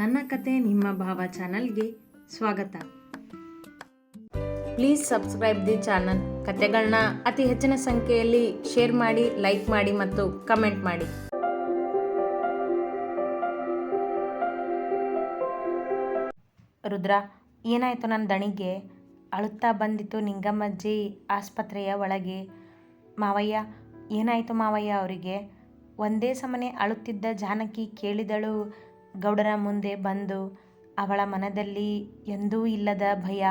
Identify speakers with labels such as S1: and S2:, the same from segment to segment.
S1: ನನ್ನ ಕತೆ ನಿಮ್ಮ ಭಾವ ಚಾನಲ್ಗೆ ಸ್ವಾಗತ. Please subscribe the channel. ಕತೆಗಳನ್ನ ಅತಿ ಹೆಚ್ಚಿನ ಸಂಖ್ಯೆಯಲ್ಲಿ ಶೇರ್ ಮಾಡಿ, ಲೈಕ್ ಮಾಡಿ ಮತ್ತು ಕಮೆಂಟ್ ಮಾಡಿ. ರುದ್ರ, ಏನಾಯಿತು ನನ್ನ ದಣಿಗೆ? ಅಳುತ್ತಾ ಬಂದಿತು ನಿಂಗಮ್ಮಜ್ಜಿ ಆಸ್ಪತ್ರೆಯ ಒಳಗೆ. ಮಾವಯ್ಯ, ಏನಾಯಿತು ಮಾವಯ್ಯ ಅವರಿಗೆ? ಒಂದೇ ಸಮನೆ ಅಳುತ್ತಿದ್ದ ಜಾನಕಿ ಕೇಳಿದಳು ಗೌಡರ ಮುಂದೆ ಬಂದು ಅವಳ ಮನದಲ್ಲಿ ಎಂದೂ ಇಲ್ಲದ ಭಯ.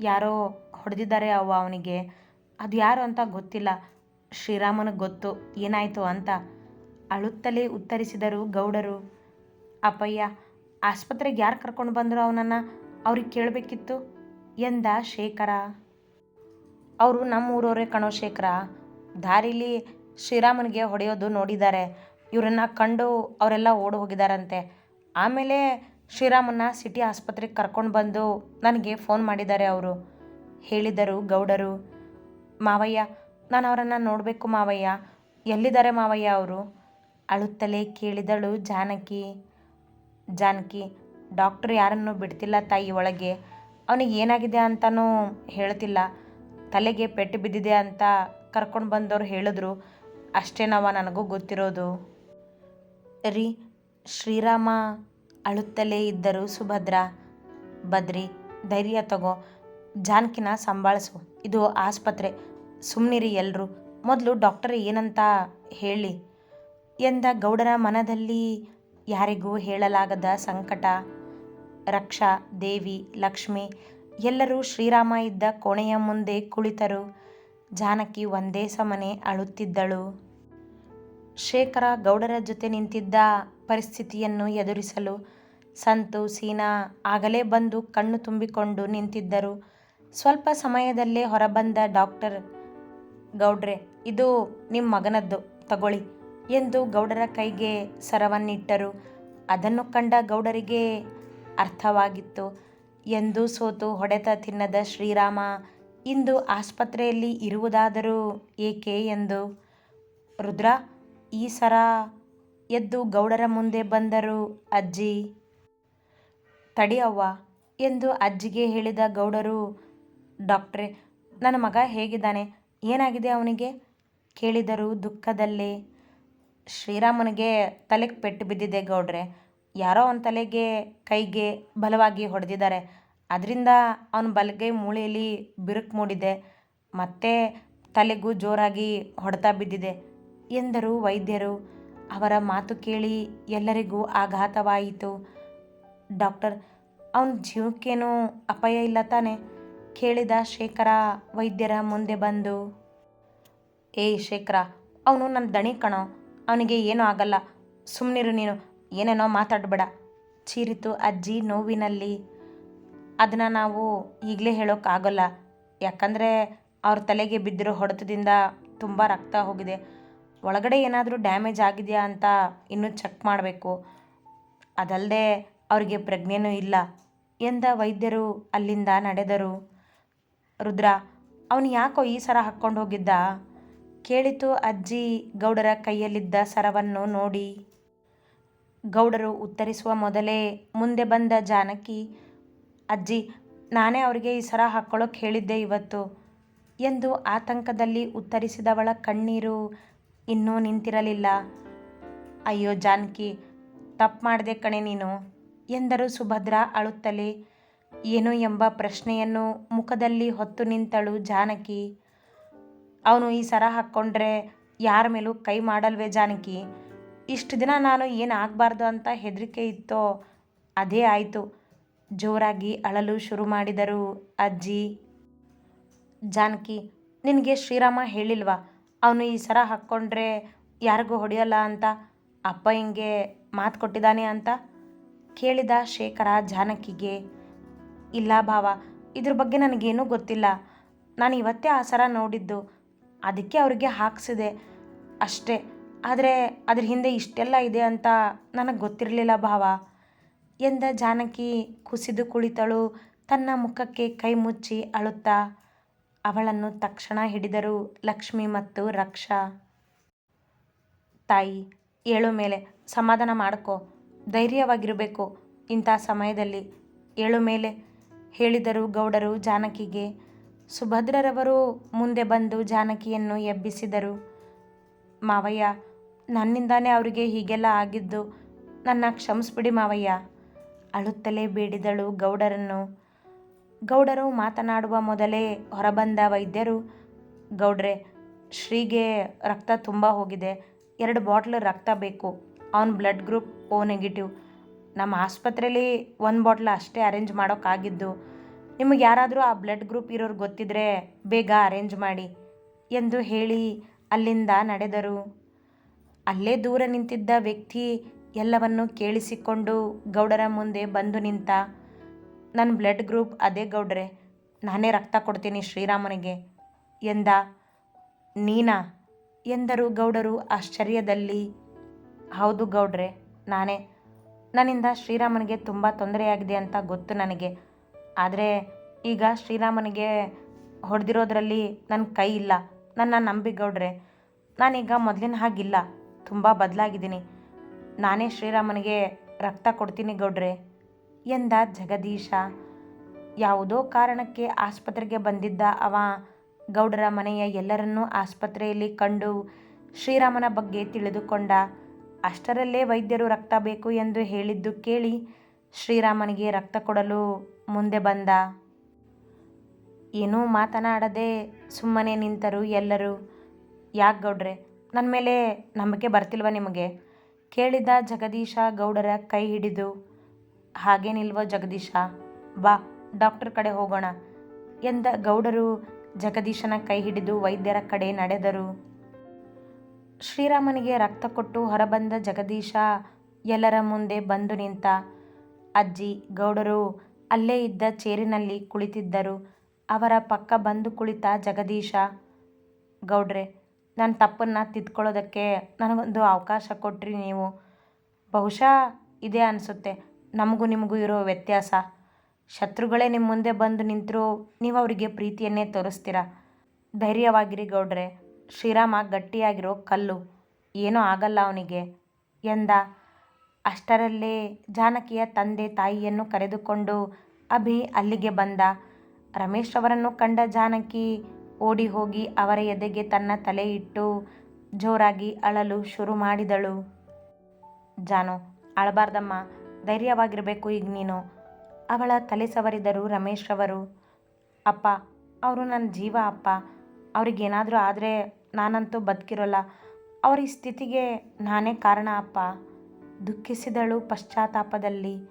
S1: ಯಾರೋ ಹೊಡೆದಿದ್ದಾರೆ ಅವ್ವ ಅವನಿಗೆ. ಅದು ಯಾರು ಅಂತ ಗೊತ್ತಿಲ್ಲ. ಶ್ರೀರಾಮನಿಗೆ ಗೊತ್ತು. ಏನಾಯಿತು ಅಂತ ಅಳುತ್ತಲೇ ಉತ್ತರಿಸಿದರು ಗೌಡರು. ಅಪ್ಪಯ್ಯ, ಆಸ್ಪತ್ರೆಗೆ ಯಾರು ಕರ್ಕೊಂಡು ಬಂದರು ಅವನನ್ನು? ಅವ್ರಿಗೆ ಕೇಳಬೇಕಿತ್ತು ಎಂದ ಶೇಖರ. ಅವರು ನಮ್ಮ ಊರವರೇ ಕಣೋ ಶೇಖರ. ದಾರಿಲಿ ಶ್ರೀರಾಮನಿಗೆ ಹೊಡೆಯೋದು ನೋಡಿದ್ದಾರೆ. ಇವರನ್ನ ಕಂಡು ಅವರೆಲ್ಲ ಓಡಿ ಹೋಗಿದ್ದಾರಂತೆ ಆಮೇಲೆ ಶ್ರೀರಾಮನ್ನ ಸಿಟಿ ಆಸ್ಪತ್ರೆಗೆ ಕರ್ಕೊಂಡು ಬಂದು ನನಗೆ ಫೋನ್ ಮಾಡಿದ್ದಾರೆ ಅವರು. ಹೇಳಿದರು, ಗೌಡರು, ಮಾವಯ್ಯ, ನಾನು ಅವರನ್ನು ನೋಡಬೇಕು ಮಾವಯ್ಯ. ಎಲ್ಲಿದ್ದಾರೆ ಮಾವಯ್ಯ ಅವರು? ಅಳುತ್ತಲೇ ಕೇಳಿದಳು ಜಾನಕಿ. ಜಾನಕಿ, ಡಾಕ್ಟ್ರು ಯಾರನ್ನು ಬಿಡ್ತಿಲ್ಲ ತಾಯಿ ಒಳಗೆ. ಅವನಿಗೆ ಏನಾಗಿದೆ ಅಂತಲೂ ಹೇಳ್ತಿಲ್ಲ. ತಲೆಗೆ ಪೆಟ್ಟು ಬಿದ್ದಿದೆ ಅಂತ ಕರ್ಕೊಂಡು ಬಂದವರು ಹೇಳಿದ್ರು. ಅಷ್ಟೇನವ ನನಗೂ ಗೊತ್ತಿರೋದು. ರೀ, ಶ್ರೀರಾಮ ಅಳುತ್ತಲೇ ಇದ್ದರು. ಸುಭದ್ರ, ಬದ್ರಿ, ಧೈರ್ಯ ತಗೋ, ಜಾನ್ಕಿನ ಸಂಭಾಳಿಸು. ಇದು ಆಸ್ಪತ್ರೆ. ಸುಮ್ಮನಿರಿ ಎಲ್ಲರೂ ಮೊದಲು ಡಾಕ್ಟರ್ ಏನಂತ ಹೇಳಿ. ಎಂದ ಗೌಡರ ಮನದಲ್ಲಿ ಯಾರಿಗೂ ಹೇಳಲಾಗದ ಸಂಕಟ. ರಕ್ಷಾ, ದೇವಿ, ಲಕ್ಷ್ಮಿ, ಎಲ್ಲರೂ ಶ್ರೀರಾಮ ಇದ್ದ ಕೋಣೆಯ ಮುಂದೆ ಕುಳಿತರು. ಜಾನಕಿ ಒಂದೇ ಸಮನೆ ಅಳುತ್ತಿದ್ದಳು. ಶೇಖರ ಗೌಡರ ಜೊತೆ ನಿಂತಿದ್ದ ಪರಿಸ್ಥಿತಿಯನ್ನು ಎದುರಿಸಲು ಸಂತು, ಸೀನಾ ಆಗಲೇ ಬಂದು ಕಣ್ಣು ತುಂಬಿಕೊಂಡು ನಿಂತಿದ್ದರು. ಸ್ವಲ್ಪ ಸಮಯದಲ್ಲೇ ಹೊರಬಂದ ಡಾಕ್ಟರ್ ಗೌಡ್ರೆ, ಇದು ನಿಮ್ಮ ಮಗನದ್ದು, ತಗೊಳ್ಳಿ ಎಂದು ಗೌಡರ ಕೈಗೆ ಸರವನ್ನಿಟ್ಟರು. ಅದನ್ನು ಕಂಡ ಗೌಡರಿಗೆ ಅರ್ಥವಾಗಿತ್ತು, ಎಂದು ಸೋತು ಹೊಡೆತ ತಿನ್ನದ ಶ್ರೀರಾಮ ಇಂದು ಆಸ್ಪತ್ರೆಯಲ್ಲಿ ಇರುವುದಾದರೂ ಏಕೆ ಎಂದು. ರುದ್ರ ಈ ಸರ ಎದ್ದು ಗೌಡರ ಮುಂದೆ ಬಂದರು, ಅಜ್ಜಿ! ತಡಿಯವ್ವ ಎಂದು ಅಜ್ಜಿಗೆ ಹೇಳಿದ ಗೌಡರು, ಡಾಕ್ಟ್ರೆ, ನನ್ನ ಮಗ ಹೇಗಿದ್ದಾನೆ? ಏನಾಗಿದೆ ಅವನಿಗೆ? ಕೇಳಿದರು ದುಃಖದಲ್ಲಿ. ಶ್ರೀರಾಮನಿಗೆ ತಲೆಗೆ ಪೆಟ್ಟು ಬಿದ್ದಿದೆ ಗೌಡ್ರೆ. ಯಾರೋ ಅವನ ತಲೆಗೆ, ಕೈಗೆ ಬಲವಾಗಿ ಹೊಡೆದಿದ್ದಾರೆ. ಅದರಿಂದ ಅವನ ಬಲಗೈ ಮೂಳೆಯಲ್ಲಿ ಬಿರುಕು ಮೂಡಿದೆ. ಮತ್ತೆ ತಲೆಗೂ ಜೋರಾಗಿ ಹೊಡೆತ ಬಿದ್ದಿದೆ. ಎಂದರು ವೈದ್ಯರು. ಅವರ ಮಾತು ಕೇಳಿ ಎಲ್ಲರಿಗೂ ಆಘಾತವಾಯಿತು. ಡಾಕ್ಟರ್, ಅವನ ಜೀವಕ್ಕೇನೂ ಅಪಾಯ ಇಲ್ಲ ತಾನೆ? ಕೇಳಿದ ಶೇಖರ ವೈದ್ಯರ ಮುಂದೆ ಬಂದು ಏಯ್ ಶೇಖರ, ಅವನು ನನ್ನ ದಣಿ ಕಣೋ, ಅವನಿಗೆ ಏನೂ ಆಗಲ್ಲ ಸುಮ್ಮನಿರು ನೀನು, ಏನೇನೋ ಮಾತಾಡಬೇಡ, ಚೀರಿತು ಅಜ್ಜಿ ನೋವಿನಲ್ಲಿ. ಅದನ್ನು ನಾವು ಈಗಲೇ ಹೇಳೋಕ್ಕಾಗಲ್ಲ ಯಾಕಂದರೆ ಅವ್ರ ತಲೆಗೆ ಬಿದ್ದಿರೋ ಹೊಡೆತದಿಂದ ತುಂಬ ರಕ್ತ ಹೋಗಿದೆ. ಒಳಗಡೆ ಏನಾದರೂ ಡ್ಯಾಮೇಜ್ ಆಗಿದೆಯಾ ಅಂತ ಇನ್ನೂ ಚೆಕ್ ಮಾಡಬೇಕು. ಅದಲ್ಲದೆ ಅವರಿಗೆ ಪ್ರಜ್ಞೆನೂ ಇಲ್ಲ. ಎಂದ ವೈದ್ಯರು ಅಲ್ಲಿಂದ ನಡೆದರು. ರುದ್ರ, ಅವನು ಯಾಕೋ ಈ ಸರ ಹಾಕ್ಕೊಂಡು ಹೋಗಿದ್ದ? ಕೇಳಿತು ಅಜ್ಜಿ ಗೌಡರ ಕೈಯಲ್ಲಿದ್ದ ಸರವನ್ನು ನೋಡಿ. ಗೌಡರು ಉತ್ತರಿಸುವ ಮೊದಲೇ ಮುಂದೆ ಬಂದ ಜಾನಕಿ, ಅಜ್ಜಿ, ನಾನೇ ಅವರಿಗೆ ಈ ಸರ ಹಾಕ್ಕೊಳ್ಳೋಕೆ ಹೇಳಿದ್ದೆ ಇವತ್ತು. ಎಂದು ಆತಂಕದಲ್ಲಿ ಉತ್ತರಿಸಿದವಳ ಕಣ್ಣೀರು ಇನ್ನೂ ನಿಂತಿರಲಿಲ್ಲ. ಅಯ್ಯೋ ಜಾನಕಿ, ತಪ್ಪು ಮಾಡಿದೆ ಕಣೆ ನೀನು, ಎಂದರು ಸುಭದ್ರ ಅಳುತ್ತಲೇ. ಏನು ಎಂಬ ಪ್ರಶ್ನೆಯನ್ನು ಮುಖದಲ್ಲಿ ಹೊತ್ತು ನಿಂತಳು ಜಾನಕಿ. ಅವನು ಈ ಸರ ಹಾಕ್ಕೊಂಡ್ರೆ ಯಾರ ಮೇಲೂ ಕೈ ಮಾಡಲ್ವೇ ಜಾನಕಿ. ಇಷ್ಟು ದಿನ ನಾನು ಏನು ಆಗಬಾರ್ದು ಅಂತ ಹೆದರಿಕೆ ಇತ್ತೋ, ಅದೇ ಆಯಿತು, ಜೋರಾಗಿ ಅಳಲು ಶುರು ಮಾಡಿದರು ಅಜ್ಜಿ. ಜಾನಕಿ, ನಿನಗೆ ಶ್ರೀರಾಮ ಹೇಳಿಲ್ವಾ? ಅವನು ಈ ಸರ ಹಾಕ್ಕೊಂಡ್ರೆ ಯಾರಿಗೂ ಹೊಡೆಯಲ್ಲ ಅಂತ, ಅಪ್ಪ ಹಿಂಗೆ ಮಾತು ಕೊಟ್ಟಿದ್ದಾನೆ ಅಂತ ಕೇಳಿದ ಶೇಖರ ಜಾನಕಿಗೆ, ಇಲ್ಲ ಭಾವ, ಇದ್ರ ಬಗ್ಗೆ ನನಗೇನೂ ಗೊತ್ತಿಲ್ಲ. ನಾನು ಇವತ್ತೇ ಆ ಸರ ನೋಡಿದ್ದು. ಅದಕ್ಕೆ ಅವರಿಗೆ ಹಾಕ್ಸಿದೆ ಅಷ್ಟೇ. ಆದರೆ ಅದ್ರ ಹಿಂದೆ ಇಷ್ಟೆಲ್ಲ ಇದೆ ಅಂತ ನನಗೆ ಗೊತ್ತಿರಲಿಲ್ಲ ಭಾವ. ಎಂದ ಜಾನಕಿ ಕುಸಿದು ಕುಳಿತಳು, ತನ್ನ ಮುಖಕ್ಕೆ ಕೈ ಮುಚ್ಚಿ ಅಳುತ್ತಾ ಅವಳನ್ನು ತಕ್ಷಣ ಹಿಡಿದರು ಲಕ್ಷ್ಮಿ ಮತ್ತು ರಕ್ಷಾ. ತಾಯಿ, ಏಳು ಮೇಲೆ, ಸಮಾಧಾನ ಮಾಡ್ಕೋ, ಧೈರ್ಯವಾಗಿರಬೇಕು. ಇಂಥ ಸಮಯದಲ್ಲಿ ಏಳು ಮೇಲೆ ಹೇಳಿದರು ಗೌಡರು ಜಾನಕಿಗೆ. ಸುಭದ್ರರವರು ಮುಂದೆ ಬಂದು ಜಾನಕಿಯನ್ನು ಎಬ್ಬಿಸಿದರು. ಮಾವಯ್ಯ, ನನ್ನಿಂದಾನೇ ಅವರಿಗೆ ಹೀಗೆಲ್ಲ ಆಗಿದ್ದು ನನ್ನ ಕ್ಷಮಿಸ್ಬಿಡಿ ಮಾವಯ್ಯ, ಅಳುತ್ತಲೇ ಬೇಡಿದಳು ಗೌಡರನ್ನು. ಗೌಡರು ಮಾತನಾಡುವ ಮೊದಲೇ ಹೊರಬಂದ ವೈದ್ಯರು, ಗೌಡ್ರೆ, ಶ್ರೀಗೆ ರಕ್ತ ತುಂಬ ಹೋಗಿದೆ. ಎರಡು ಬಾಟ್ಲ್ ರಕ್ತ ಬೇಕು. ಅವನ ಬ್ಲಡ್ ಗ್ರೂಪ್ ಓ ನೆಗೆಟಿವ್. ನಮ್ಮ ಆಸ್ಪತ್ರೆಯಲ್ಲಿ ಒಂದು ಬಾಟ್ಲ್ ಅಷ್ಟೇ ಅರೇಂಜ್ ಮಾಡೋಕ್ಕಾಗಿದ್ದು ನಿಮಗೆ ಯಾರಾದರೂ ಆ ಬ್ಲಡ್ ಗ್ರೂಪ್ ಇರೋರು ಗೊತ್ತಿದ್ರೆ ಬೇಗ ಅರೇಂಜ್ ಮಾಡಿ ಎಂದು ಹೇಳಿ ಅಲ್ಲಿಂದ ನಡೆದರು. ಅಲ್ಲೇ ದೂರ ನಿಂತಿದ್ದ ವ್ಯಕ್ತಿ ಎಲ್ಲವನ್ನು ಕೇಳಿಸಿಕೊಂಡು ಗೌಡರ ಮುಂದೆ ಬಂದು ನಿಂತ ನನ್ನ ಬ್ಲಡ್ ಗ್ರೂಪ್ ಅದೇ ಗೌಡ್ರೆ. ನಾನೇ ರಕ್ತ ಕೊಡ್ತೀನಿ ಶ್ರೀರಾಮನಿಗೆ ಎಂದ ನೀನಾ? ಎಂದರು ಗೌಡರು ಆಶ್ಚರ್ಯದಲ್ಲಿ. ಹೌದು ಗೌಡ್ರೆ, ನಾನೇ. ನನ್ನಿಂದ ಶ್ರೀರಾಮನಿಗೆ ತುಂಬ ತೊಂದರೆಯಾಗಿದೆ ಅಂತ ಗೊತ್ತು ನನಗೆ. ಆದರೆ ಈಗ ಶ್ರೀರಾಮನಿಗೆ ಹೊಡೆದಿರೋದ್ರಲ್ಲಿ ನನ್ನ ಕೈ ಇಲ್ಲ. ನನ್ನ ನಂಬಿ ಗೌಡ್ರೆ, ನಾನೀಗ ಮೊದಲಿನ ಹಾಗಿಲ್ಲ. ತುಂಬ ಬದಲಾಗಿದ್ದೀನಿ. ನಾನೇ ಶ್ರೀರಾಮನಿಗೆ ರಕ್ತ ಕೊಡ್ತೀನಿ ಗೌಡ್ರೆ. ಎಂದ ಜಗದೀಶ. ಯಾವುದೋ ಕಾರಣಕ್ಕೆ ಆಸ್ಪತ್ರೆಗೆ ಬಂದಿದ್ದ ಅವ. ಗೌಡರ ಮನೆಯ ಎಲ್ಲರನ್ನೂ ಆಸ್ಪತ್ರೆಯಲ್ಲಿ ಕಂಡು ಶ್ರೀರಾಮನ ಬಗ್ಗೆ ತಿಳಿದುಕೊಂಡ. ಅಷ್ಟರಲ್ಲೇ ವೈದ್ಯರು ರಕ್ತ ಬೇಕು ಎಂದು ಹೇಳಿದ್ದು ಕೇಳಿ ಶ್ರೀರಾಮನಿಗೆ ರಕ್ತ ಕೊಡಲು ಮುಂದೆ ಬಂದ. ಏನೂ ಮಾತನಾಡದೆ ಸುಮ್ಮನೆ ನಿಂತರು ಎಲ್ಲರೂ. ಯಾಕೆ ಗೌಡ್ರೆ ನನ್ನ ಮೇಲೆ ನಂಬಿಕೆ ಬರ್ತಿಲ್ವ ನಿಮಗೆ? ಕೇಳಿದ ಜಗದೀಶ ಗೌಡರ ಕೈ ಹಿಡಿದು ಹಾಗೇನಿಲ್ವೋ ಜಗದೀಶ. ಬಾ, ಡಾಕ್ಟರ್ ಕಡೆ ಹೋಗೋಣ ಎಂದ ಗೌಡರು ಜಗದೀಶನ ಕೈ ಹಿಡಿದು ವೈದ್ಯರ ಕಡೆ ನಡೆದರು. ಶ್ರೀರಾಮನಿಗೆ ರಕ್ತ ಕೊಟ್ಟು ಹೊರಬಂದ ಜಗದೀಶ ಎಲ್ಲರ ಮುಂದೆ ಬಂದು ನಿಂತ. ಅಜ್ಜಿ, ಗೌಡರು ಅಲ್ಲೇ ಇದ್ದ ಚೇರಿನಲ್ಲಿ ಕುಳಿತಿದ್ದರು. ಅವರ ಪಕ್ಕ ಬಂದು ಕುಳಿತ ಜಗದೀಶ. ಗೌಡ್ರೆ ನನ್ನ ತಪ್ಪನ್ನು ತಿದ್ಕೊಳ್ಳೋದಕ್ಕೆ ನನಗೊಂದು ಅವಕಾಶ ಕೊಟ್ರಿ ನೀವು. ಬಹುಶಃ ಇದೇ ಅನಿಸುತ್ತೆ. ನಮಗೂ ನಿಮಗೂ ಇರೋ ವ್ಯತ್ಯಾಸ. ಶತ್ರುಗಳೇ ನಿಮ್ಮ ಮುಂದೆ ಬಂದು ನಿಂತರೂ ನೀವು ಅವರಿಗೆ ಪ್ರೀತಿಯನ್ನೇ ತೋರಿಸ್ತೀರ? ಧೈರ್ಯವಾಗಿರಿ ಗೌಡ್ರೆ. ಶ್ರೀರಾಮ ಗಟ್ಟಿಯಾಗಿರೋ ಕಲ್ಲು. ಏನೂ ಆಗಲ್ಲ ಅವನಿಗೆ. ಎಂದ, ಅಷ್ಟರಲ್ಲೇ ಜಾನಕಿಯ ತಂದೆ ತಾಯಿಯನ್ನು ಕರೆದುಕೊಂಡು ಅಭಿ ಅಲ್ಲಿಗೆ ಬಂದ. ರಮೇಶ್ ಅವರನ್ನು ಕಂಡ ಜಾನಕಿ ಓಡಿ ಹೋಗಿ ಅವರ ಎದೆಗೆ ತನ್ನ ತಲೆ ಇಟ್ಟು ಜೋರಾಗಿ ಅಳಲು ಶುರು ಮಾಡಿದಳು. ಜಾನು, ಅಳಬಾರ್ದಮ್ಮ. ಧೈರ್ಯವಾಗಿರಬೇಕು ಈಗ ನೀನು. ಅವಳ ತಲೆ ಸವರಿದರು ರಮೇಶ್ ಅವರು ಅಪ್ಪ, ಅವರು ನನ್ನ ಜೀವ ಅಪ್ಪ. ಅವ್ರಿಗೇನಾದರೂ ಆದರೆ ನಾನಂತೂ ಬದುಕಿರೋಲ್ಲ. ಅವ್ರ ಈ ಸ್ಥಿತಿಗೆ ನಾನೇ ಕಾರಣ ಅಪ್ಪ. ದುಃಖಿಸಿದಳು ಪಶ್ಚಾತ್ತಾಪದಲ್ಲಿ.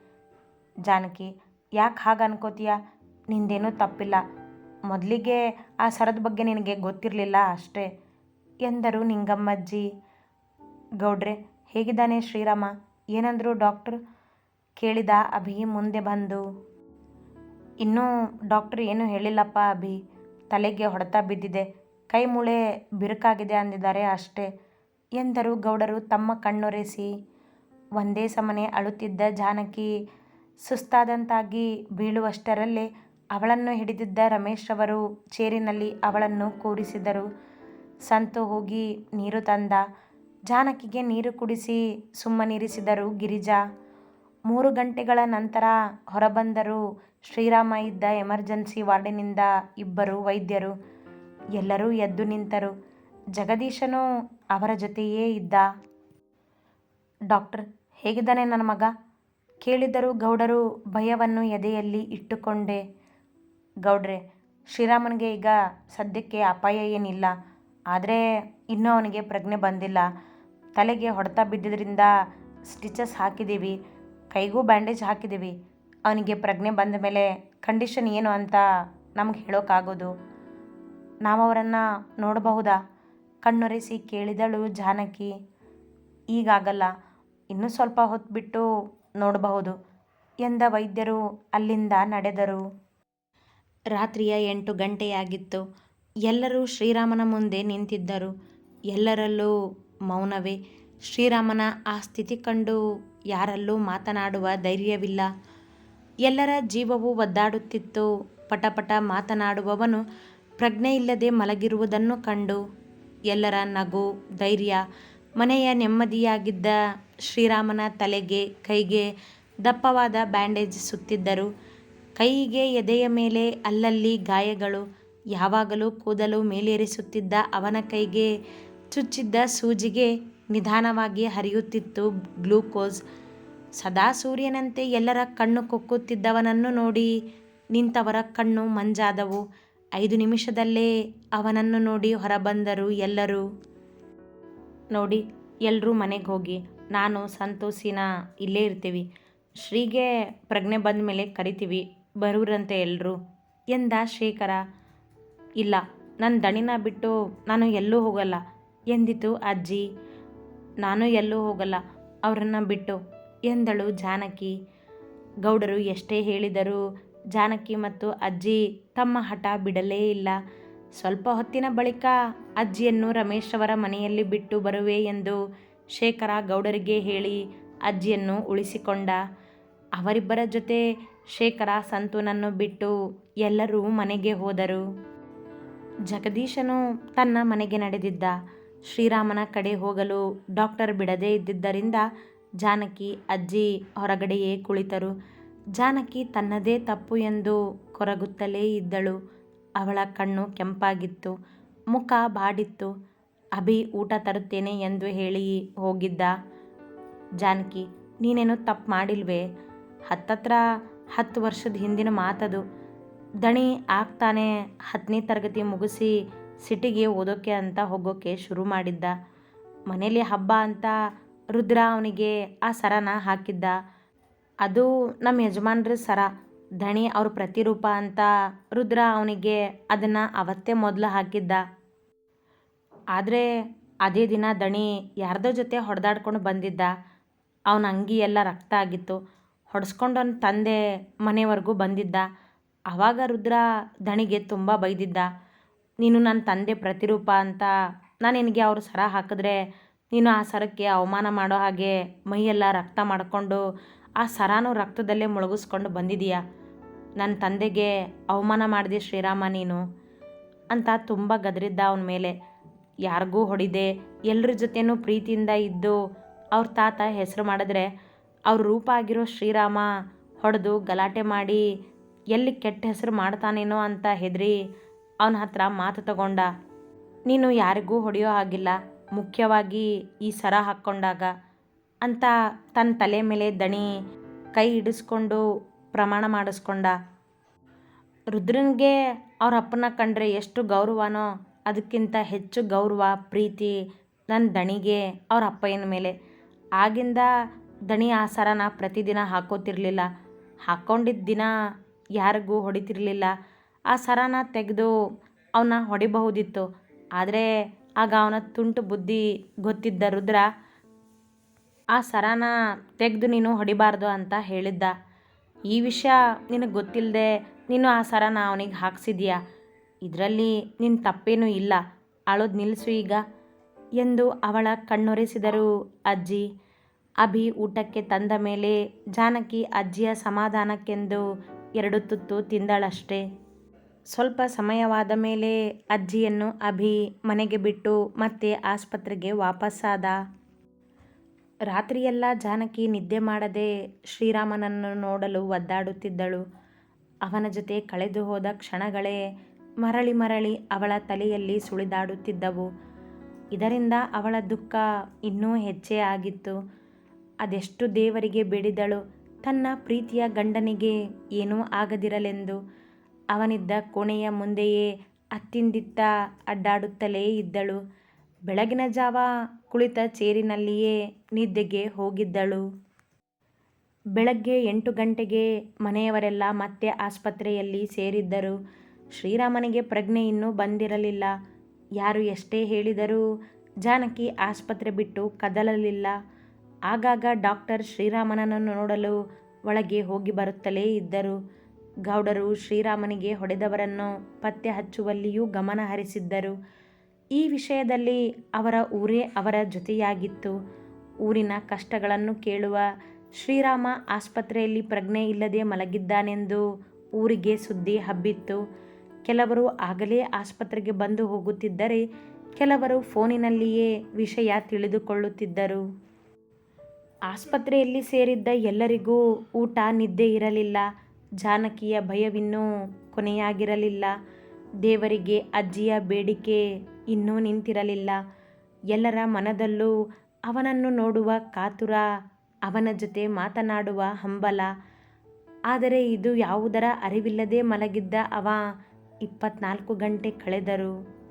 S1: ಜಾನಕಿ, ಯಾಕೆ ಹಾಗೆ ಅನ್ಕೋತೀಯ? ನಿಂದೇನೂ ತಪ್ಪಿಲ್ಲ. ಮೊದಲಿಗೆ ಆ ಸರದ ಬಗ್ಗೆ ನಿನಗೆ ಗೊತ್ತಿರಲಿಲ್ಲ ಅಷ್ಟೇ. ಎಂದರು ನಿಂಗಮ್ಮಜ್ಜಿ. ಗೌಡ್ರೆ, ಹೇಗಿದ್ದಾನೆ ಶ್ರೀರಾಮ? ಏನಂದರು ಡಾಕ್ಟ್ರು? ಕೇಳಿದ ಅಭಿ ಮುಂದೆ ಬಂದು, ಇನ್ನೂ ಡಾಕ್ಟ್ರ್ ಏನೂ ಹೇಳಿಲ್ಲಪ್ಪ ಅಭಿ. ತಲೆಗೆ ಹೊಡೆತ ಬಿದ್ದಿದೆ. ಕೈ ಮೂಳೆ ಬಿರುಕಾಗಿದೆ ಅಂದಿದ್ದಾರೆ ಅಷ್ಟೇ. ಎಂದರು ಗೌಡರು ತಮ್ಮ ಕಣ್ಣೊರೆಸಿ. ಒಂದೇ ಸಮನೆ ಅಳುತ್ತಿದ್ದ ಜಾನಕಿ ಸುಸ್ತಾದಂತಾಗಿ ಬೀಳುವಷ್ಟರಲ್ಲೇ ಅವಳನ್ನು ಹಿಡಿದಿದ್ದ ರಮೇಶ್ ರವರು ಚೇರಿನಲ್ಲಿ ಅವಳನ್ನು ಕೂರಿಸಿದರು. ಸಂತು ಹೋಗಿ ನೀರು ತಂದ. ಜಾನಕಿಗೆ ನೀರು ಕುಡಿಸಿ ಸುಮ್ಮನಿರಿಸಿದರು ಗಿರಿಜಾ. ಮೂರು ಗಂಟೆಗಳ ನಂತರ ಹೊರಬಂದರು. ಶ್ರೀರಾಮ ಇದ್ದ ಎಮರ್ಜೆನ್ಸಿ ವಾರ್ಡಿನಿಂದ ಇಬ್ಬರು ವೈದ್ಯರು. ಎಲ್ಲರೂ ಎದ್ದು ನಿಂತರು. ಜಗದೀಶನು ಅವರ ಜೊತೆಯೇ ಇದ್ದ. ಡಾಕ್ಟರ್, ಹೇಗಿದ್ದಾನೆ ನನ್ನ ಮಗ? ಕೇಳಿದರು ಗೌಡರು ಭಯವನ್ನು ಎದೆಯಲ್ಲಿ ಇಟ್ಟುಕೊಂಡೆ. ಗೌಡ್ರೆ, ಶ್ರೀರಾಮನಿಗೆ ಈಗ ಸದ್ಯಕ್ಕೆ ಅಪಾಯ ಏನಿಲ್ಲ. ಆದರೆ ಇನ್ನೂ ಅವನಿಗೆ ಪ್ರಜ್ಞೆ ಬಂದಿಲ್ಲ. ತಲೆಗೆ ಹೊಡೆತ ಬಿದ್ದಿದ್ದರಿಂದ ಸ್ಟಿಚಸ್ ಹಾಕಿದ್ದೀವಿ. ಕೈಗೂ ಬ್ಯಾಂಡೇಜ್ ಹಾಕಿದ್ದೀವಿ. ಅವನಿಗೆ ಪ್ರಜ್ಞೆ ಬಂದ ಮೇಲೆ ಕಂಡೀಷನ್ ಏನು ಅಂತ ನಮ್ಗೆ ಹೇಳೋಕ್ಕಾಗೋದು ನಾವು ಅವರನ್ನು ನೋಡಬಹುದಾ? ಕಣ್ಣೊರೆಸಿ ಕೇಳಿದಳು ಜಾನಕಿ. ಈಗಾಗಲ್ಲ, ಇನ್ನೂ ಸ್ವಲ್ಪ ಹೊತ್ತು ಬಿಟ್ಟು ನೋಡಬಹುದು ಎಂದ ವೈದ್ಯರು ಅಲ್ಲಿಂದ ನಡೆದರು. ರಾತ್ರಿಯ ಎಂಟು ಗಂಟೆಯಾಗಿತ್ತು. ಎಲ್ಲರೂ ಶ್ರೀರಾಮನ ಮುಂದೆ ನಿಂತಿದ್ದರು. ಎಲ್ಲರಲ್ಲೂ ಮೌನವೇ. ಶ್ರೀರಾಮನ ಆ ಸ್ಥಿತಿ ಕಂಡು ಯಾರಲ್ಲೂ ಮಾತನಾಡುವ ಧೈರ್ಯವಿಲ್ಲ. ಎಲ್ಲರ ಜೀವವು ಒದ್ದಾಡುತ್ತಿತ್ತು. ಪಟಪಟ ಮಾತನಾಡುವವನು ಪ್ರಜ್ಞೆ ಇಲ್ಲದೆ ಮಲಗಿರುವುದನ್ನು ಕಂಡು ಎಲ್ಲರ ನಗು, ಧೈರ್ಯ, ಮನೆಯ ನೆಮ್ಮದಿಯಾಗಿದ್ದ ಶ್ರೀರಾಮನ ತಲೆಗೆ, ಕೈಗೆ ದಪ್ಪವಾದ ಬ್ಯಾಂಡೇಜ್ ಸುತ್ತಿದ್ದರು. ಕೈಗೆ ಎದೆಯ ಮೇಲೆ ಅಲ್ಲಲ್ಲಿ ಗಾಯಗಳು, ಯಾವಾಗಲೂ ಕೂದಲು ಮೇಲೇರಿಸುತ್ತಿದ್ದ ಅವನ ಕೈಗೆ ಚುಚ್ಚಿದ್ದ ಸೂಜಿಗೆ ನಿಧಾನವಾಗಿ ಹರಿಯುತ್ತಿತ್ತು ಗ್ಲೂಕೋಸ್. ಸದಾ ಸೂರ್ಯನಂತೆ ಎಲ್ಲರ ಕಣ್ಣು ಕೊಕ್ಕುತ್ತಿದ್ದವನನ್ನು ನೋಡಿ ನಿಂತವರ ಕಣ್ಣು ಮಂಜಾದವು. ಐದು ನಿಮಿಷದಲ್ಲೇ ಅವನನ್ನು ನೋಡಿ ಹೊರಬಂದರು ಎಲ್ಲರೂ. ನೋಡಿ ಎಲ್ಲರೂ ಮನೆಗೆ ಹೋಗಿ, ನಾನು, ಸಂತೋಷಿನ ಇಲ್ಲೇ ಇರ್ತೀವಿ. ಶ್ರೀಗೆ ಪ್ರಜ್ಞೆ ಬಂದ ಮೇಲೆ ಕರಿತೀವಿ ಬರುವ್ರಂತೆ ಎಲ್ಲರೂ ಎಂದ ಶೇಖರ. ಇಲ್ಲ ನನ್ನ ದಣಿನ ಬಿಟ್ಟು ನಾನು ಎಲ್ಲೂ ಹೋಗಲ್ಲ ಎಂದಿತು ಅಜ್ಜಿ. ನಾನು ಎಲ್ಲೂ ಹೋಗಲ್ಲ, ಅವರನ್ನು ಬಿಟ್ಟು. ಎಂದಳು ಜಾನಕಿ. ಗೌಡರು ಎಷ್ಟೇ ಹೇಳಿದರೂ ಜಾನಕಿ ಮತ್ತು ಅಜ್ಜಿ ತಮ್ಮ ಹಠ ಬಿಡಲೇ ಇಲ್ಲ. ಸ್ವಲ್ಪ ಹೊತ್ತಿನ ಬಳಿಕ ಅಜ್ಜಿಯನ್ನು ರಮೇಶ್ ಅವರ ಮನೆಯಲ್ಲಿ ಬಿಟ್ಟು ಬರುವೆ ಎಂದು ಶೇಖರ ಗೌಡರಿಗೆ ಹೇಳಿ ಅಜ್ಜಿಯನ್ನು ಉಳಿಸಿಕೊಂಡ. ಅವರಿಬ್ಬರ ಜೊತೆ ಶೇಖರ ಸಂತುನನ್ನು ಬಿಟ್ಟು ಎಲ್ಲರೂ ಮನೆಗೆ ಹೋದರು. ಜಗದೀಶನು ತನ್ನ ಮನೆಗೆ ನಡೆದಿದ್ದ. ಶ್ರೀರಾಮನ ಕಡೆ ಹೋಗಲು ಡಾಕ್ಟರ್ ಬಿಡದೇ ಇದ್ದಿದ್ದರಿಂದ ಜಾನಕಿ, ಅಜ್ಜಿ ಹೊರಗಡೆಯೇ ಕುಳಿತರು. ಜಾನಕಿ ತನ್ನದೇ ತಪ್ಪು ಎಂದು ಕೊರಗುತ್ತಲೇ ಇದ್ದಳು. ಅವಳ ಕಣ್ಣು ಕೆಂಪಾಗಿತ್ತು, ಮುಖ ಬಾಡಿತ್ತು. ಅಭಿ, ಊಟ ತರುತ್ತೇನೆ ಎಂದು ಹೇಳಿ ಹೋಗಿದ್ದ ಜಾನಕಿ, ನೀನೇನು ತಪ್ಪು ಮಾಡಿಲ್ವೇ? ಹತ್ತತ್ರ ಹತ್ತು ವರ್ಷದ ಹಿಂದಿನ ಮಾತದು. ದಣಿ ಆಗ್ತಾನೆ, ಹತ್ತನೇ ತರಗತಿ ಮುಗಿಸಿ ಸಿಟಿಗೆ ಓದೋಕ್ಕೆ ಅಂತ ಹೋಗೋಕ್ಕೆ ಶುರು ಮಾಡಿದ್ದ. ಮನೇಲಿ ಹಬ್ಬ ಅಂತ ರುದ್ರ ಅವನಿಗೆ ಆ ಸರನ ಹಾಕಿದ್ದ. ಅದು ನಮ್ಮ ಯಜಮಾನ್ರ ಸರ. ಧಣಿ ಅವ್ರ ಪ್ರತಿರೂಪ ಅಂತ ರುದ್ರ ಅವನಿಗೆ ಅದನ್ನು ಅವತ್ತೇ ಮೊದಲು ಹಾಕಿದ್ದ. ಆದರೆ ಅದೇ ದಿನ ದಣಿ ಯಾರ್ದೋ ಜೊತೆ ಹೊಡೆದಾಡ್ಕೊಂಡು ಬಂದಿದ್ದ. ಅವನ ಅಂಗಿ ಎಲ್ಲ ರಕ್ತ ಆಗಿತ್ತು. ಹೊಡೆಸ್ಕೊಂಡವನ ತಂದೆ ಮನೆವರೆಗೂ ಬಂದಿದ್ದ. ಆವಾಗ ರುದ್ರ ದಣಿಗೆ ತುಂಬ ಬೈದಿದ್ದ. ನೀನು ನನ್ನ ತಂದೆ ಪ್ರತಿರೂಪ ಅಂತ ನಾನು ನಿನಗೆ ಅವರು ಸರ ಹಾಕಿದ್ರೆ ನೀನು ಆ ಸರಕ್ಕೆ ಅವಮಾನ ಮಾಡೋ ಹಾಗೆ ಮೈಯೆಲ್ಲ ರಕ್ತ ಮಾಡಿಕೊಂಡು ಆ ಸರನೂ ರಕ್ತದಲ್ಲೇ ಮುಳುಗಿಸ್ಕೊಂಡು ಬಂದಿದೀಯ ನನ್ನ ತಂದೆಗೆ ಅವಮಾನ ಮಾಡಿದೆ ಶ್ರೀರಾಮ ನೀನು ಅಂತ ತುಂಬ ಗದರಿದ್ದ ಅವನ ಮೇಲೆ. ಯಾರಿಗೂ ಹೊಡಿದೆ ಎಲ್ಲರ ಜೊತೆನೂ ಪ್ರೀತಿಯಿಂದ ಇದ್ದು ಅವ್ರ ತಾತ ಹೆಸರು ಮಾಡಿದ್ರೆ ಅವ್ರ ರೂಪ ಆಗಿರೋ ಶ್ರೀರಾಮ ಹೊಡೆದು ಗಲಾಟೆ ಮಾಡಿ ಎಲ್ಲಿ ಕೆಟ್ಟ ಹೆಸರು ಮಾಡ್ತಾನೇನೋ ಅಂತ ಹೆದರಿ ಅವನ ಹತ್ರ ಮಾತು ತಗೊಂಡ, ನೀನು ಯಾರಿಗೂ ಹೊಡೆಯೋ ಹಾಗಿಲ್ಲ. ಮುಖ್ಯವಾಗಿ ಈ ಸರ ಹಾಕ್ಕೊಂಡಾಗ, ಅಂತ ತನ್ನ ತಲೆ ಮೇಲೆ ದಣಿ ಕೈ ಹಿಡಿಸ್ಕೊಂಡು ಪ್ರಮಾಣ ಮಾಡಿಸ್ಕೊಂಡ. ರುದ್ರನಿಗೆ ಅವ್ರ ಅಪ್ಪನ ಕಂಡ್ರೆ ಎಷ್ಟು ಗೌರವನೋ, ಅದಕ್ಕಿಂತ ಹೆಚ್ಚು ಗೌರವ, ಪ್ರೀತಿ ನನ್ನ ದಣಿಗೆ ಅವ್ರ ಅಪ್ಪಯ್ಯನ ಮೇಲೆ. ಆಗಿಂದ ದಣಿ ಆ ಸರನ ಪ್ರತಿದಿನ ಹಾಕೋತಿರಲಿಲ್ಲ. ಹಾಕ್ಕೊಂಡಿದ್ದ ದಿನ ಯಾರಿಗೂ ಹೊಡಿತಿರ್ಲಿಲ್ಲ. ಆ ಸರನ ತೆಗೆದು ಅವನ್ನ ಹೊಡಿಬಹುದಿತ್ತು. ಆದರೆ ಆಗ ಅವನ ತುಂಟು ಬುದ್ಧಿ ಗೊತ್ತಿದ್ದ ರುದ್ರ, ಆ ಸರನ ತೆಗೆದು ನೀನು ಹೊಡಿಬಾರ್ದು ಅಂತ ಹೇಳಿದ್ದ. ಈ ವಿಷಯ ನಿನಗೆ ಗೊತ್ತಿಲ್ಲದೆ ನೀನು ಆ ಸರನ ಅವನಿಗೆ ಹಾಕ್ಸಿದ್ಯಾ? ಇದರಲ್ಲಿ ನಿನ್ನ ತಪ್ಪೇನೂ ಇಲ್ಲ. ಅಳೋದು ನಿಲ್ಲಿಸು ಈಗ ಎಂದು ಅವಳ ಕಣ್ಣೊರೆಸಿದರು ಅಜ್ಜಿ. ಅಭಿ ಊಟಕ್ಕೆ ತಂದ ಮೇಲೆ ಜಾನಕಿ ಅಜ್ಜಿಯ ಸಮಾಧಾನಕ್ಕೆಂದು ಎರಡು ತುತ್ತು ತಿಂದಳಷ್ಟೇ. ಸ್ವಲ್ಪ ಸಮಯವಾದ ಮೇಲೆ ಅಜ್ಜಿಯನ್ನು ಅಭಿ ಮನೆಗೆ ಬಿಟ್ಟು ಮತ್ತೆ ಆಸ್ಪತ್ರೆಗೆ ವಾಪಸ್ಸಾದ ರಾತ್ರಿಯೆಲ್ಲ ಜಾನಕಿ ನಿದ್ದೆ ಮಾಡದೆ ಶ್ರೀರಾಮನನ್ನು ನೋಡಲು ಒದ್ದಾಡುತ್ತಿದ್ದಳು. ಅವನ ಜೊತೆ ಕಳೆದು ಹೋದ ಕ್ಷಣಗಳೇ ಮರಳಿ ಮರಳಿ ಅವಳ ತಲೆಯಲ್ಲಿ ಸುಳಿದಾಡುತ್ತಿದ್ದವು. ಇದರಿಂದ ಅವಳ ದುಃಖ ಇನ್ನೂ ಹೆಚ್ಚೇ ಆಗಿತ್ತು. ಅದೆಷ್ಟು ದೇವರಿಗೆ ಬಿಡಿದಳು. ತನ್ನ ಪ್ರೀತಿಯ ಗಂಡನಿಗೆ ಏನೂ ಆಗದಿರಲೆಂದು ಅವನಿದ್ದ ಕೋಣೆಯ ಮುಂದೆಯೇ ಅತ್ತಿಂದಿತ್ತ ಅಡ್ಡಾಡುತ್ತಲೇ ಇದ್ದಳು. ಬೆಳಗಿನ ಜಾವ ಕುಳಿತ ಚೇರಿನಲ್ಲಿಯೇ ನಿದ್ದೆಗೆ ಹೋಗಿದ್ದಳು. ಬೆಳಗ್ಗೆ ಎಂಟು ಗಂಟೆಗೆ ಮನೆಯವರೆಲ್ಲ ಮತ್ತೆ ಆಸ್ಪತ್ರೆಯಲ್ಲಿ ಸೇರಿದ್ದರು. ಶ್ರೀರಾಮನಿಗೆ ಪ್ರಜ್ಞೆ ಇನ್ನೂ ಬಂದಿರಲಿಲ್ಲ. ಯಾರು ಎಷ್ಟೇ ಹೇಳಿದರೂ ಜಾನಕಿ ಆಸ್ಪತ್ರೆ ಬಿಟ್ಟು ಕದಲಲಿಲ್ಲ. ಆಗಾಗ ಡಾಕ್ಟರ್ ಶ್ರೀರಾಮನನ್ನು ನೋಡಲು ಒಳಗೆ ಹೋಗಿ ಬರುತ್ತಲೇ ಇದ್ದರು. ಗೌಡರು ಶ್ರೀರಾಮನಿಗೆ ಹೊಡೆದವರನ್ನು ಪತ್ತೆ ಹಚ್ಚುವಲ್ಲಿಯೂ ಗಮನ ಹರಿಸಿದ್ದರು. ಈ ವಿಷಯದಲ್ಲಿ ಅವರ ಊರೇ ಅವರ ಜೊತೆಯಾಗಿತ್ತು. ಊರಿನ ಕಷ್ಟಗಳನ್ನು ಕೇಳುವ ಶ್ರೀರಾಮ ಆಸ್ಪತ್ರೆಯಲ್ಲಿ ಪ್ರಜ್ಞೆ ಇಲ್ಲದೆ ಮಲಗಿದ್ದಾನೆಂದು ಊರಿಗೆ ಸುದ್ದಿ ಹಬ್ಬಿತ್ತು. ಕೆಲವರು ಆಗಲೇ ಆಸ್ಪತ್ರೆಗೆ ಬಂದು ಹೋಗುತ್ತಿದ್ದರೆ ಕೆಲವರು ಫೋನಿನಲ್ಲಿಯೇ ವಿಷಯ ತಿಳಿದುಕೊಳ್ಳುತ್ತಿದ್ದರು. ಆಸ್ಪತ್ರೆಯಲ್ಲಿ ಸೇರಿದ್ದ ಎಲ್ಲರಿಗೂ ಊಟ ನಿದ್ದೆ ಇರಲಿಲ್ಲ. ಜಾನಕಿಯ ಭಯವಿನ್ನೂ ಕೊನೆಯಾಗಿರಲಿಲ್ಲ. ದೇವರಿಗೆ, ಅಜ್ಜಿಯ ಬೇಡಿಕೆ ಇನ್ನೂ ನಿಂತಿರಲಿಲ್ಲ. ಎಲ್ಲರ ಮನದಲ್ಲೂ ಅವನನ್ನು ನೋಡುವ ಕಾತುರ, ಅವನ ಜೊತೆ ಮಾತನಾಡುವ ಹಂಬಲ. ಆದರೆ ಇದು ಯಾವುದರ ಅರಿವಿಲ್ಲದೆ ಮಲಗಿದ್ದ ಅವ ಇಪ್ಪತ್ನಾಲ್ಕು ಗಂಟೆ ಕಳೆದರು.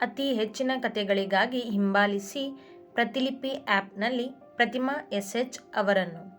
S1: ಅತಿ ಹೆಚ್ಚಿನ ಕಥೆಗಳಿಗಾಗಿ ಹಿಂಬಾಲಿಸಿ ಪ್ರತಿಲಿಪಿ ಆ್ಯಪ್ನಲ್ಲಿ ಪ್ರತಿಮಾ ಎಸ್ ಎಚ್ ಅವರನ್ನು.